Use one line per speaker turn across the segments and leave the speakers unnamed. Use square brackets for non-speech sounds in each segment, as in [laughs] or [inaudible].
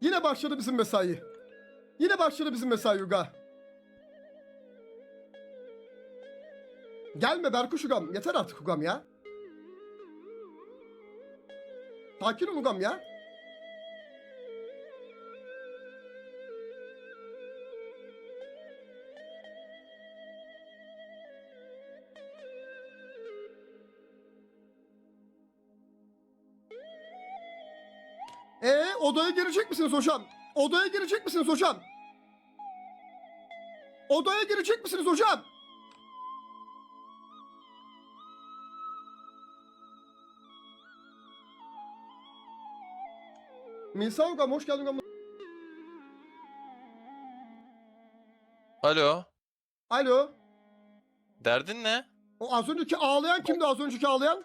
Yine başladı bizim mesai. Yine başladı bizim mesai Uga. Gelme Berkuş Ugam. Yeter artık Ugam ya. Sakin ol Ugam ya. Odaya girecek misiniz hocam? Odaya girecek misiniz hocam? Odaya girecek misiniz hocam? Misa hocam hoş geldin hocam.
Alo.
Alo.
Derdin ne?
O az önceki ağlayan kimdi az önceki ağlayan?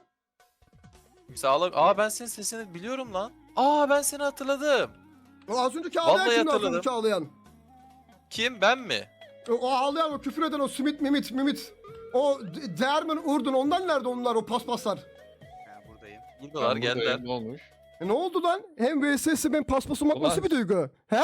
Sağlam. Aa ben senin sesini biliyorum lan. Aa ben seni hatırladım.
O az önceki ağlayan
Vallahi
kimdi az
hatırladım.
önceki ağlayan?
Kim ben mi?
O, o ağlayan o küfür eden o simit mimit mimit. O D- Değermen Urdun ondan nerede onlar o paspaslar?
Ha, buradayım.
Buradalar geldiler.
Ne olmuş?
E ne oldu lan? Hem VSS'i hem paspasım
Ulan.
nasıl bir duygu? He?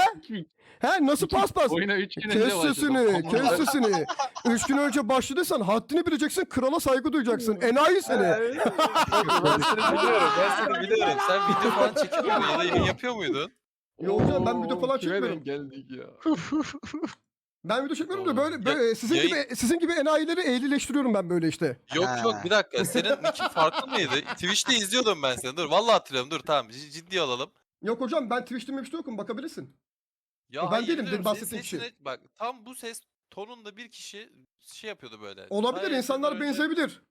He nasıl paspas?
Oyuna 3 gün önce
Kes
başladım.
sesini, kes sesini. Üç gün önce başladıysan haddini bileceksin, krala saygı duyacaksın. Enayi seni. [laughs]
ben seni biliyorum. Ben seni biliyorum. Sen video falan çekiyor muydun ya da yayın yapıyor muydun?
Yok hocam ben video falan
kime
çekmiyorum.
denk geldik ya. [laughs]
Ben video çekmiyorum da böyle, böyle sizin
yayın-
gibi sizin gibi enayileri ehlileştiriyorum ben böyle işte.
Yok
Ha.
yok bir dakika. Senin nickin farklı mıydı? [laughs] Twitch'te izliyordum ben seni. Dur vallahi hatırlıyorum. Dur tamam c- ciddi olalım.
Yok hocam ben Twitch'te Twitch'te yokum bakabilirsin.
Ya
Ben
hayır,
değilim, benim
Senin
bahsettiğim kişi.
sesine- Bak tam bu ses tonunda bir kişi şey yapıyordu böyle.
Olabilir
Hayır,
insanlar
önce-
benzeyebilir.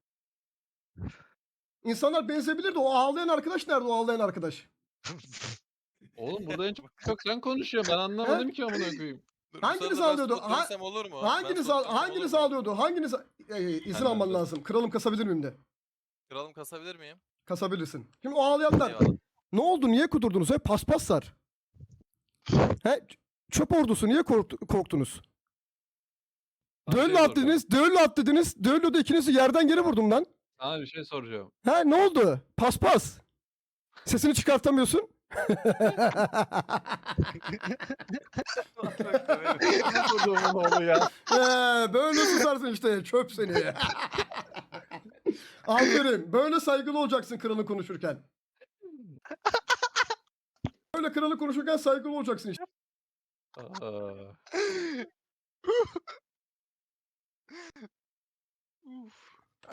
İnsanlar benzeyebilir de o ağlayan arkadaş nerede o ağlayan arkadaş?
Oğlum burada en çok çok sen konuşuyorsun. Ben anlamadım ki amına koyayım.
Dur,
Hanginiz
spot
Ha-
olur mu?
Hanginiz
Ben
ağ-
spot versem
hanginiz
olur mu?
ağlıyordu? Hanginiz e, izin
Ben
alman
de-
lazım. Kralım kasabilir miyim de?
Kralım kasabilir miyim?
Kasabilirsin. Şimdi o ağlayanlar
Eyvallah.
ne oldu? Niye kudurdunuz? He paspaslar. He çöp ordusu niye korktu- korktunuz?
Sana bir
Düello
şey
at dediniz, düello at dediniz. Düelloda ikinizi yerden yere vurdum lan.
Sana bir şey soracağım.
He ne oldu? Paspas. Sesini çıkartamıyorsun.
Kodumun oğlu ya.
Ee, böyle susarsın işte çöp seni. Aferin. Böyle saygılı olacaksın kralı konuşurken. Böyle kralı konuşurken saygılı olacaksın işte.
Aa,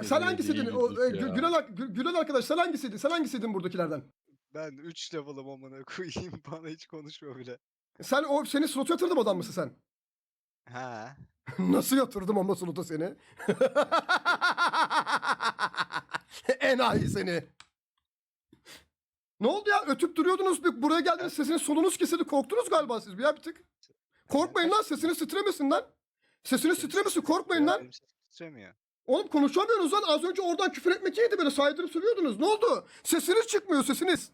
Sen O, e,
ya.
Gü- Gülen, ar- Gü- Gülen arkadaş sen hangisiydin? Sen hangisiydin buradakilerden?
Ben 3 level'ım amına koyayım. [laughs] Bana hiç konuşma bile.
Sen o seni slota yatırdım adam mısın sen?
Ha. [laughs]
Nasıl yatırdım ama slota seni? [laughs] Enayi seni. Ne oldu ya? Ötüp duruyordunuz. Bir buraya geldiniz sesiniz solunuz kesildi. Korktunuz galiba siz bir ya bir tık. Korkmayın lan sesiniz titremesin lan. Sesiniz titremesin korkmayın lan.
Titremiyor.
Oğlum konuşamıyorsunuz lan. Az önce oradan küfür etmek iyiydi böyle saydırıp sövüyordunuz. Ne oldu? Sesiniz çıkmıyor sesiniz.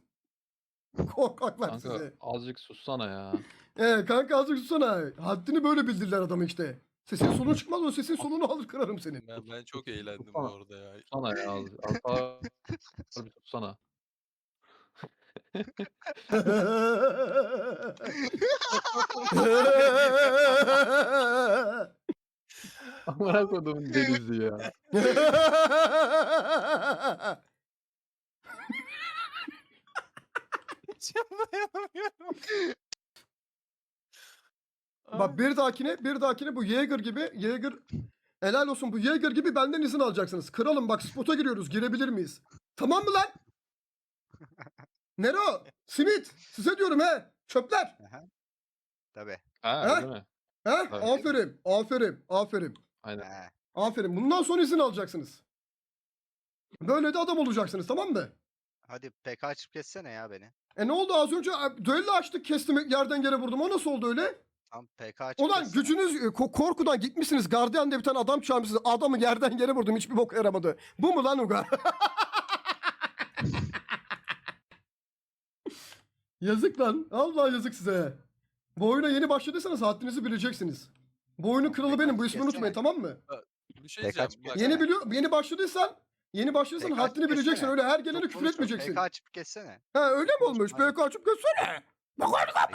[laughs] Korkaklar
kanka
sizi.
azıcık sussana ya. [laughs]
Ee, kanka azıcık susana. Haddini böyle bildirdiler adamı işte. Sesin solun çıkmaz o sesin solunu alır kırarım senin.
Ben, ben çok eğlendim bu arada ya.
Sussana ya az, az daha bir sussana. [laughs] Amına kodumun denizi ya.
Hiç dayanamıyorum.
Bak bir dahakine bir dahakine bu Jäger gibi Jäger helal olsun bu Jäger gibi benden izin alacaksınız. Kralım bak spota giriyoruz girebilir miyiz? Tamam mı lan? Nero, Simit size diyorum he. Çöpler.
Tabi.
Ha
Ha?
öyle mi?
He? Aferin, aferin, aferin.
Aynen.
Ha.
Aferin. Bundan sonra izin alacaksınız. Böyle de adam olacaksınız tamam mı?
Hadi PK açıp kessene ya beni.
E ne oldu az önce e, düello açtık kestim yerden yere vurdum. O nasıl oldu öyle?
Tam PK açıp
Ulan gücünüz e, ko- korkudan gitmişsiniz. Gardiyan diye bir tane adam çağırmışsınız. Adamı yerden yere vurdum. Hiçbir bok yaramadı. Bu mu lan Uga? [laughs] yazık lan. Allah yazık size. Bu oyuna yeni başladıysanız haddinizi bileceksiniz. Bu oyunun kralı benim. Bu ismi
Kesene.
unutmayın tamam mı?
Bir şey
Tek
diyeceğim.
aç
Bak,
Yeni biliyor, yeni başladıysan Yeni başladıysan
PK
haddini bileceksin. Öyle her gelene
Çok
küfür
konuşma,
etmeyeceksin.
PK açıp kessene.
Ha öyle mi olmuş?
Konuşma.
PK açıp
E, kes
be.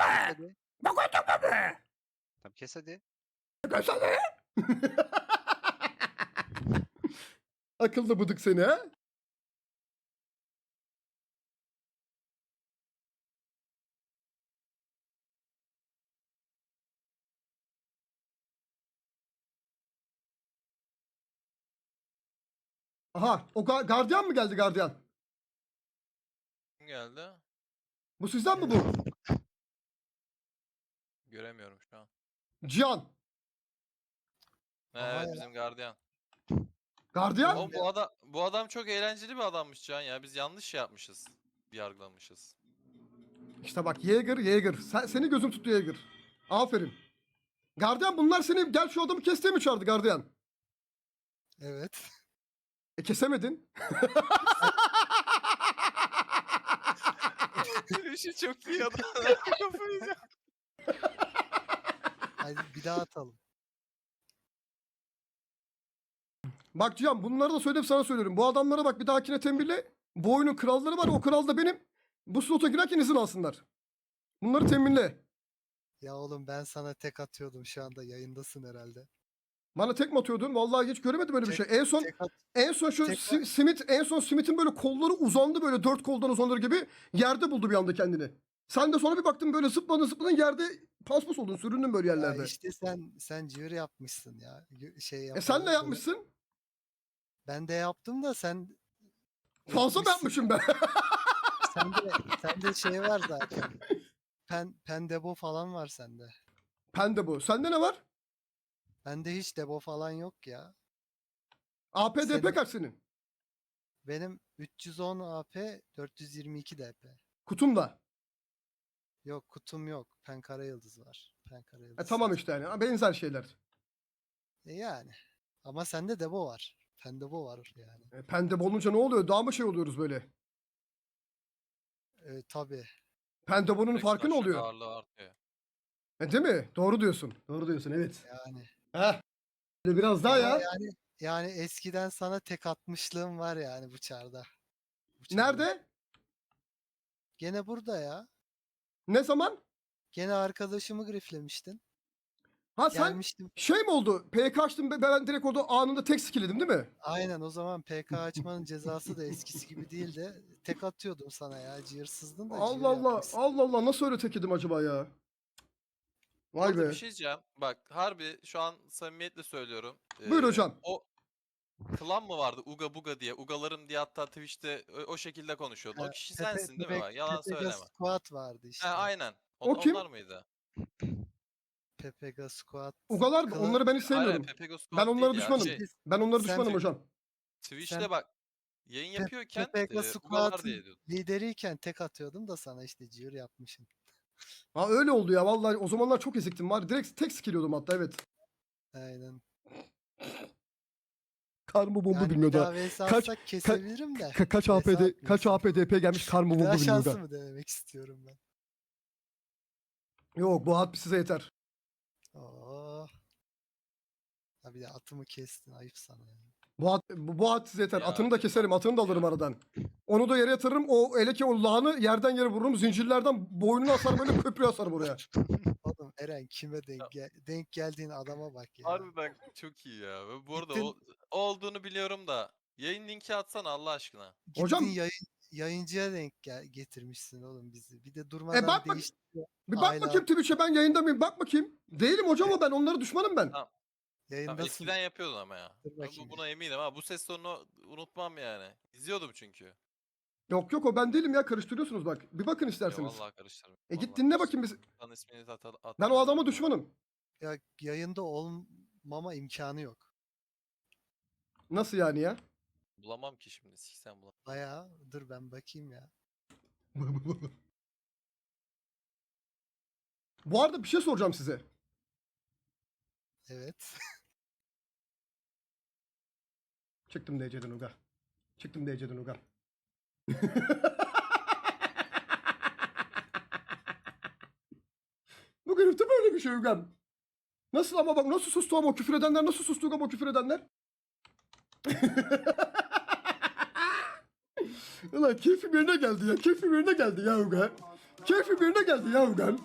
hadi.
Bakın be.
Tamam kes hadi.
Kaçsana. [laughs] Akıllı bıdık seni ha? Aha, o ga- gardiyan mı geldi gardiyan?
Kim geldi?
Bu sizden mi bu?
Göremiyorum şu an.
Cihan.
Aha
Evet
ya.
bizim gardiyan.
Gardiyan?
O bu adam bu adam çok eğlenceli bir adammış Can ya. Biz yanlış şey yapmışız. Yargılamışız.
İşte bak Yeager, Yeager. Sen, seni gözüm tuttu Yeager. Aferin. Gardiyan bunlar seni gel şu adamı kes diye mi çağırdı gardiyan?
Evet.
E kesemedin. [laughs]
İşi çok iyi adam. [laughs]
Hadi bir daha atalım.
Bak Cihan bunları da söyleyip sana söylüyorum. Bu adamlara bak bir dahakine tembihle. Bu oyunun kralları var o kral da benim. Bu slota girerken izin alsınlar. Bunları tembinle.
Ya oğlum ben sana tek atıyordum şu anda yayındasın herhalde.
Bana tek mi atıyordun? Vallahi hiç göremedim öyle bir
Tek-
şey. En son
Tek at
en son şu
tek-
Si- Smith en son Smith'in böyle kolları uzandı böyle dört koldan uzanır gibi yerde buldu bir anda kendini. Sen de sonra bir baktın böyle zıpladın zıpladın yerde paspas oldun süründün böyle
ya
yerlerde.
işte sen sen civir yapmışsın ya. Şey
e sen
böyle.
yapmışsın?
Ben de yaptım da sen
Fazla mı yapmışım ben? [laughs]
Sende sende şey var zaten. Pen pen debo falan var sende.
Pende bu. Sende ne var?
Bende hiç debo falan yok ya.
APDP
Senin-
kaç senin?
Benim 310 AP 422 DP.
Kutumda.
Yok kutum yok. Pen kara yıldız var. Pen kara
E
yıldız.
tamam işte yani. Benzer şeyler.
E yani. Ama sende debo var. Pen debo var yani.
E, pende olunca ne oluyor? Daha mı şey oluyoruz böyle?
E, tabii.
Pendebonun
Direkt
farkı ne oluyor?
Ağırlığı artıyor.
E, değil mi? Doğru diyorsun. Doğru diyorsun evet.
Yani.
Heh. Biraz daha ya.
Yani yani eskiden sana tek atmışlığım var yani bu çarda. Bu çarda.
Nerede?
Gene burada ya.
Ne zaman?
Gene arkadaşımı griflemiştin.
Ha sen
Gelmiştim.
şey mi oldu? PK açtım ben- ben direkt orada anında tek skill'edim değil mi?
Aynen o zaman PK [laughs] açmanın cezası da eskisi gibi değildi. Tek atıyordum sana ya. Cihırsızdın da
Allah Allah.
yapmışsın.
Allah Allah nasıl öyle tek edim acaba ya? Vay
Orada
be.
bir şey diyeceğim. Bak harbi şu an samimiyetle söylüyorum.
Buyur
Ee,
hocam.
O klan mı vardı? Uga Buga diye. Ugalarım diye hatta Twitch'te o, o şekilde konuşuyordu. O
Ha,
kişi sensin değil mi? Bak, Yalan
Pepega
söyleme.
Squad vardı işte.
Ha, aynen.
O
O,
kim?
Onlar mıydı?
Pepega Squad.
Ugalar
Kıla-
onları ben hiç
Aynen
sevmiyorum.
Pepego
Ben
Squad
onlara
değil ya.
düşmanım.
Şey,
Ben onlara
Sen-
düşmanım hocam.
Twitch'te
Sen-
bak yayın
Pe-
yapıyorken
Pepega
e, Ugalar
Squad'ın
diye diyordum.
lideriyken tek atıyordum da sana işte cihır yapmışsın.
Ha öyle oldu ya vallahi o zamanlar çok eziktim var. Direkt tek skilliyordum hatta evet.
Aynen.
Karma bomba
Yani bir
bilmiyordu. ha.
daha vs
Kaç-
kesebilirim de.
Ka- kaç APD kaç. APDP gelmiş karma
Bir
bomba
daha
bilmiyordu.
şansı
ha.
mı denemek istiyorum ben.
Yok bu hat size yeter.
Oo. Ha bir de atımı kestin ayıp sana ya.
Bu hat, bu, bu hat size yeter.
Ya,
Atını da keserim, atını da alırım aradan. Onu da yere yatırırım. O ele ki o lağını yerden yere vururum. Zincirlerden boynunu asar böyle köprü asar buraya. [laughs]
Oğlum Eren kime denk, gel- denk geldiğin adama bak ya.
Harbiden çok iyi ya. Bu arada
Gittin-
o olduğunu biliyorum da. Yayın linki atsana Allah aşkına.
Gittin
Hocam-
yayın, yayıncıya denk gel, getirmişsin oğlum bizi. Bir de durmadan
E bak bak. Bir bak
Aynen.
bakayım Twitch'e ben yayında mıyım? Bak bakayım. Değilim hocam o ben. Onlara düşmanım ben.
Tamam,
Yayındasın.
eskiden yapıyordun ama ya.
Dur
Ben bu- buna eminim ha. Bu ses tonunu unutmam yani. İzliyordum çünkü.
Yok yok o ben değilim ya. Karıştırıyorsunuz bak. Bir bakın
Ya
isterseniz.
vallahi karıştırmıyorum.
E git dinle bakayım biz.
Lan ismini at, at,
Ben o adama düşmanım.
Ya yayında olmama imkanı yok.
Nasıl yani ya?
Bulamam ki şimdi. Siksen bulamam.
Bayağı dur ben bakayım ya. [laughs]
Bu arada bir şey soracağım size.
Evet. [laughs]
Çıktım DC'den Uga. Çıktım DC'den Uga. [laughs] Bu herifte böyle bir şey Ugam. Nasıl ama bak nasıl sustu ama o küfür edenler nasıl sustu ama o küfür edenler? [laughs] Ulan keyfim yerine geldi ya. Keyfim yerine geldi ya Uga. Keyfi birine geldi ya Ugam.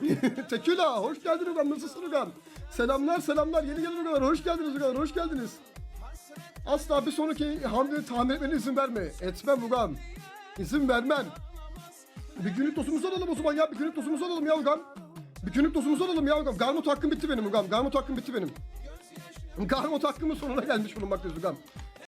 [laughs] Tekila hoş geldin Ugam. Nasılsın Ugam? Selamlar selamlar. Yeni gelen Ugam. Hoş geldiniz Ugam. Hoş geldiniz. Asla bir sonraki hamleyi tahmin etmene izin verme. Etmem Ugam. İzin vermem. Bir günlük dosumuzu alalım o zaman ya. Bir günlük dosumuzu alalım ya Ugam. Bir günlük dosumuzu alalım ya Ugam. Garmut hakkım bitti benim Ugam. Garmut hakkım bitti benim. Garmut hakkımın sonuna gelmiş bulunmaktayız Ugam.